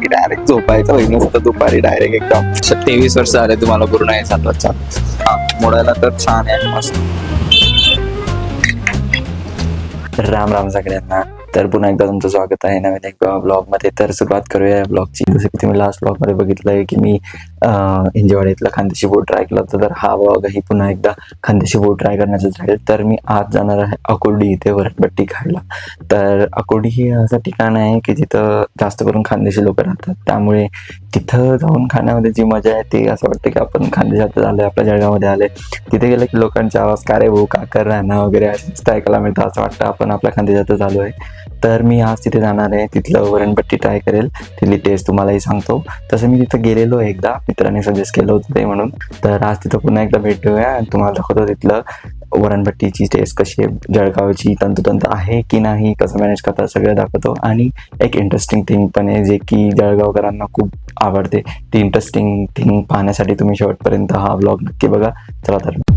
की डायरेक्ट झोपायचं होईल नसतं दुपारी डायरेक्ट एकदम. तेवीस वर्ष झाले तुम्हाला पूर्ण आहे चालवत चालत हा मोडायला तर छान आहे मस्त. राम राम सगळ्यांना. तर पुन्हा एकदा तुमचं स्वागत आहे नवीन एक ब्लॉगमध्ये तर सुरुवात करूया या ब्लॉगची जसं की तुम्ही लास्ट ब्लॉगमध्ये बघितलंय की मी अं, खानदेशी बोट ट्राय केला होता. तर हा ब्लॉगही पुन्हा एकदा खानदेशी बोट ट्राय करण्याचं झालं तर मी आज जाणार आहे अकोर्डी इथे वरटपट्टी खायला तर अकोर्डी हे असं ठिकाण आहे की जिथं जास्त करून खानदेशी लोक राहतात. त्यामुळे तिथं जाऊन खाण्यामध्ये जी मजा आहे ती असं वाटतं की आपण खानदेशात आलोय आपल्या जळगावमध्ये आले तिथे गेलं की लोकांचे आवाज का रे भाऊ का कर राहणं वगैरे असं ऐकायला मिळतं असं वाटतं. आपण आपल्या खानदेशातच आलो आहे तर मी आज तिथे जाणार आहे. तिथलं वरणपट्टी ट्राय करेल. तिथली टेस्ट तुम्हालाही सांगतो. तसं मी तिथं गेलेलो एकदा. मित्राने सजेस्ट केलं होतं ते म्हणून. तर आज तिथं पुन्हा एकदा भेट देऊया आणि तुम्हाला दाखवतो तिथलं वरणपट्टीची टेस्ट कशी आहे. जळगावची तंतोतंत आहे की नाही कसं मॅनेज करतात सगळं दाखवतो. आणि एक इंटरेस्टिंग थिंग पण आहे जे की जळगावकरांना खूप आवडते. ती इंटरेस्टिंग थिंग पाहण्यासाठी तुम्ही शेवटपर्यंत हा ब्लॉग नक्की बघा. चला तर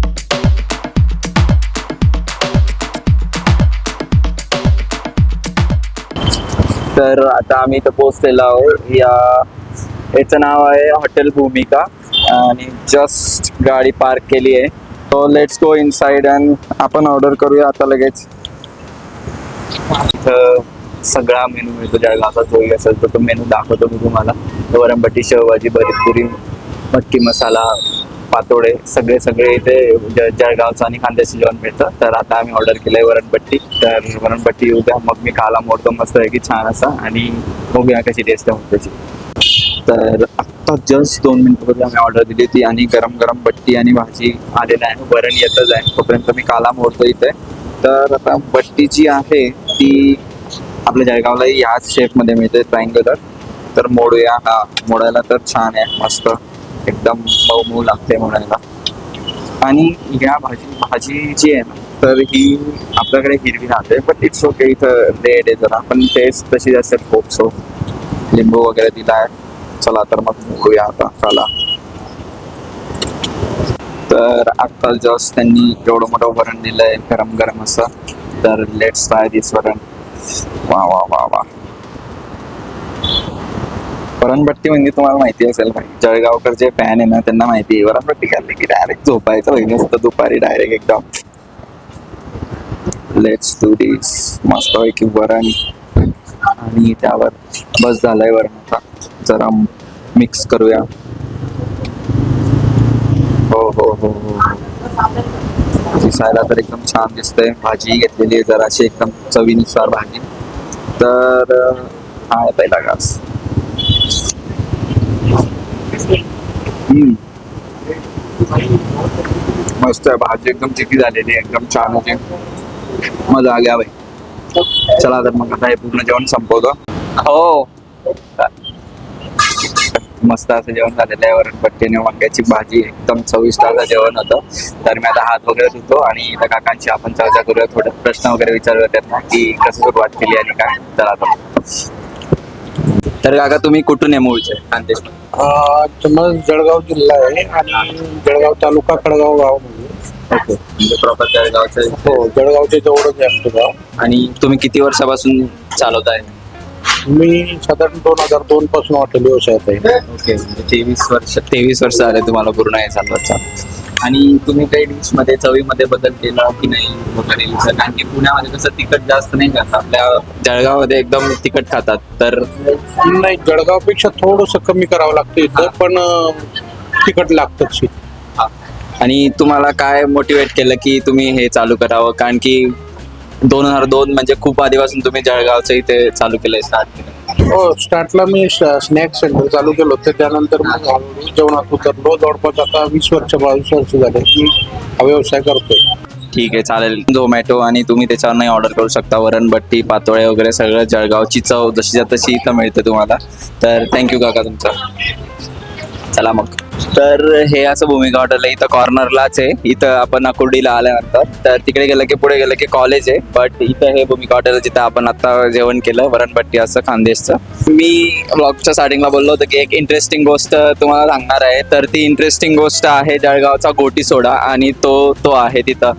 तर आता आम्ही इथं पोहोचलेलो आहोत. या याचं नाव आहे हॉटेल भूमिका. आणि जस्ट गाडी पार्क केली आहे. So let's go inside and आपण ऑर्डर करूया आता लगेच. इथं सगळा मेनू मिळतो. जळगावचा जोई असेल तर तो मेनू दाखवतो मी तुम्हाला. वरणपट्टी शेवभाजी बरीपुरी मटकी मसाला पातोडे सगळे सगळे इथे जळगावचं आणि खानदेशी जेवण मिळतं तर आता आम्ही ऑर्डर केलंय वरणपट्टी. तर वरणपट्टी उद्या मग मी काला मोडतो मस्त आहे की छान असा आणि बघूया कशी टेस्ट आहे त्याची तर आत्ता जस्ट दोन मिनिटापूर्वी आम्ही ऑर्डर दिली होती आणि गरम गरम बट्टी आणि भाजी आलेला आहे. वरण येतच आहे. तोपर्यंत मी काला मोडतो इथे. तर आता बट्टी जी आहे ती आपल्या जळगावला याच शेपमध्ये मिळते ट्रायंगलर तर मोडूया हा. मोडायला तर छान आहे मस्त. एकदम मऊ मऊ लागते म्हणायला. आणि या भाजी भाजी जी आहे ना तर ही आपल्याकडे हिरवी राहते पण इट्स ओके इथं रेड आहे जरा. पण टेस्ट तशी असेल खूप सो लिंबू वगैरे दिला आहे चला तर मग बघूया आता. चला. तर आता जस्ट त्यांनी एवढं मोठं वरण दिलंय गरम गरम असं. तर लेट्स ट्राय दिस वरण. वा वा वा वा. वरणपट्टी म्हणजे तुम्हाला माहिती असेल जळगावकर जे फॅन आहे ना त्यांना माहिती आहे. वरणपट्टी खाल्ली की डायरेक्ट झोपायचं होईल. नसतं दुपारी डायरेक्ट एकदम. लेट्स टू दिस मस्त पैकी वरण. आणि त्यावर बस झालंय वरण जरा मिक्स करूया. हो हो हो हो. दिसायला तर एकदम छान दिसतंय. भाजी घेतलेली आहे जराशी. एकदम चवीनुसार भाजी. तर हा आहे पहिला घास. मस्त आहे भाजी एकदम चिकी झालेली एकदम छान होती मजा आल्या बाई. चला तर मग आता हे पूर्ण जेवण संपवतो. हो. मस्त असं जेवण झालेलं आहे. वरणपट्टीने वांग्याची भाजी एकदम चविष्ट असं जेवण होतं. तर मी आता हात वगैरे धुतो आणि त्या काकांशी आपण चर्चा करूया. थोडे प्रश्न वगैरे विचारूया त्यांना की कसं सुरुवात केली आणि काय. चला तर तर काका तुम्ही कुठून आहे मूळचे? खानदेश जळगाव जिल्हा आहे आणि जळगाव तालुका खडगाव गाव म्हणजे ओके. म्हणजे प्रॉपर जळगावचे हो जळगावच्या जवळच आहे आमचं गाव. आणि तुम्ही किती वर्षापासून चालवताय? मी साधारण दोन हजार दोन पासून हॉटेल व्यवसायात आहे. ओके. म्हणजे तेवीस वर्ष तेवीस वर्ष झाले तुम्हाला पूर्ण हे चालवत. आणि तुम्ही काही डिशमध्ये चवीमध्ये बदल केला की नाही वगैरे कारण की पुण्यामध्ये कसं तिखट जास्त नाही खात आपल्या जळगावमध्ये एकदम तिखट खातात तर नाही जळगावपेक्षा थोडस कमी करावं लागतं इथं पण तिखट. हा. आणि तुम्हाला काय मोटिवेट केलं की तुम्ही हे चालू करावं कारण की दोन हजार दोन म्हणजे खूप आधीपासून तुम्ही जळगावचं इथे चालू केलंय स्टार्ट केलं हो स्टार्टला मी स्नॅक सेंटर चालू केलं होतं. त्यानंतर मग हळूहळू जेवणात उतरलो. जवळपास आता वीस वर्ष बावीस वर्ष झाले मी हा व्यवसाय करतोय. ठीक आहे चालेल. झोमॅटो आणि तुम्ही त्याच्यावर नाही ऑर्डर करू शकता. वरणबट्टी पातोळे वगैरे सगळं जळगावची चव जशी तशी इथं मिळते तुम्हाला. तर थँक्यू काका तुमचा. चला मग. तर हे असं भूमिका हॉटेल आहे इथं कॉर्नरलाच आहे. इथं आपण अकुर्डीला आल्यानंतर. तर तिकडे गेलं की पुढे गेलं की कॉलेज आहे. बट इथं हे भूमिका हॉटेल जिथं आपण आता जेवण केलं वरणपट्टी असं खानदेशचं. मी ब्लॉगच्या स्टार्टिंगला बोललो होतो की एक इंटरेस्टिंग गोष्ट तुम्हाला सांगणार आहे. तर ती इंटरेस्टिंग गोष्ट आहे जळगावचा गोटी सोडा आणि तो तो आहे तिथं.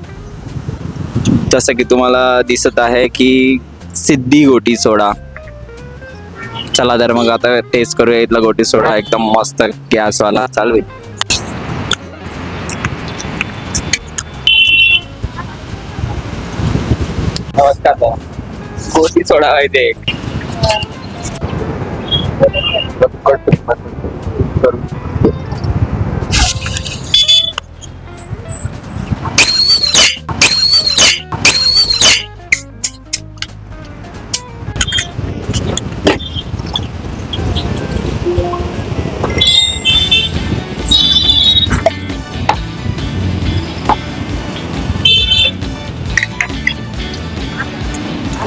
जसं की तुम्हाला दिसत आहे की सिद्धी गोटी सोडा. चला तर मग आता टेस्ट करूया इथला गोटी सोडा. एकदम मस्त गॅसवाला चालू नमस्कार गोटी सोडा माहिती एक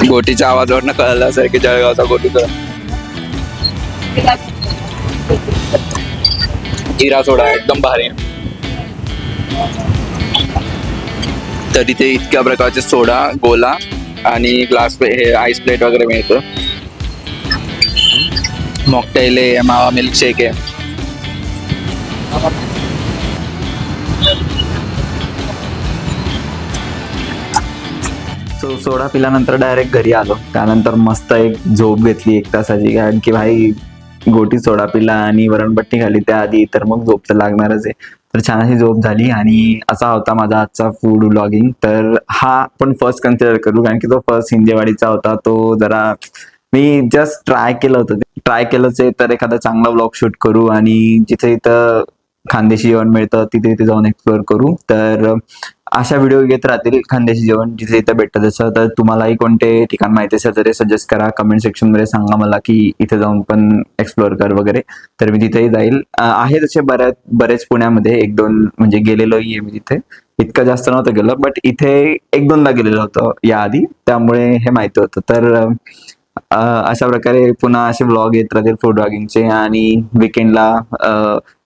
गोटीच्या आवाजावरनं कळलं असेल की जळगावचा गोटी तर हिरा सोडा एकदम भारी. तर तिथे इतक्या प्रकारचे सोडा गोला आणि ग्लास हे आईस प्लेट वगैरे मिळतो. मॉकटेल आहे मावा मिल्कशेक आहे. सो सोडा पिल्यानंतर डायरेक्ट घरी आलो. त्यानंतर मस्त एक झोप घेतली एक तासाची कारण की भाई गोटी सोडा पिला आणि वरणपट्टी खाली त्याआधी तर मग झोप तर लागणारच आहे. तर छान अशी झोप झाली आणि असा होता माझा आजचा फूड व्लॉगिंग तर हा पण फर्स्ट कन्सिडर करू कारण की तो फर्स्ट हिंजेवाडीचा होता तो जरा मी जस्ट ट्राय केलं होतं. ट्राय केलंच आहे तर एखादा चांगला व्लॉग शूट करू आणि जिथे इथं खानदेशी जेवण मिळतं तिथे तिथे जाऊन एक्सप्लोअर करू. तर अशा व्हिडिओ येत राहतील. खानदेशी जेवण जिथे इथं भेटतं जसं तर तुम्हालाही कोणते ठिकाण माहिती असेल तर सजेस्ट करा. कमेंट सेक्शनमध्ये सांगा मला की इथे जाऊन पण एक्सप्लोअर कर वगैरे. तर मी तिथेही जाईल. आहे तसे बऱ्याच बरेच पुण्यामध्ये. एक दोन म्हणजे गेलेलोही आहे मी तिथे. इतकं जास्त नव्हतं गेलं बट इथे एक दोनदा गेलेलो होतो याआधी. त्यामुळे हे माहिती होतं. तर अशा प्रकारे पुन्हा असे ब्लॉग येत राहतील फूड ब्लॉगिंगचे आणि विकेंडला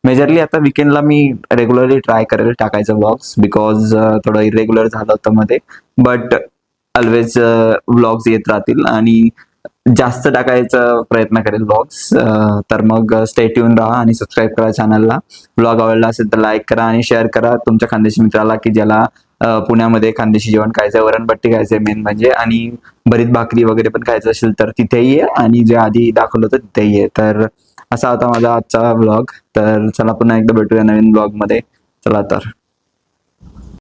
मेजरली आता विकेंडला मी रेग्युलरली ट्राय करेल टाकायचं ब्लॉग्स बिकॉज थोडं इरेग्युलर झालं होतं मध्ये. बट ऑलवेज व्लॉग्स येत राहतील आणि जास्त टाकायचा प्रयत्न करेल ब्लॉग्स तर मग स्टेट येऊन राहा आणि सबस्क्राईब करा चॅनलला ब्लॉग आवडला असेल तर लाईक करा आणि शेअर करा. तुमच्या खानदेशी मित्राला की ज्याला पुण्यामध्ये खानदेशी जेवण खायचं वरणपट्टी खायचंय मेन म्हणजे. आणि भरीत भाकरी वगैरे पण खायचं असेल तर तिथेही आहे आणि जे आधी दाखवलं होतं तिथेही आहे तर असा होता माझा आजचा ब्लॉग तर चला पुन्हा एकदा भेटूया नवीन ब्लॉगमध्ये चला तर.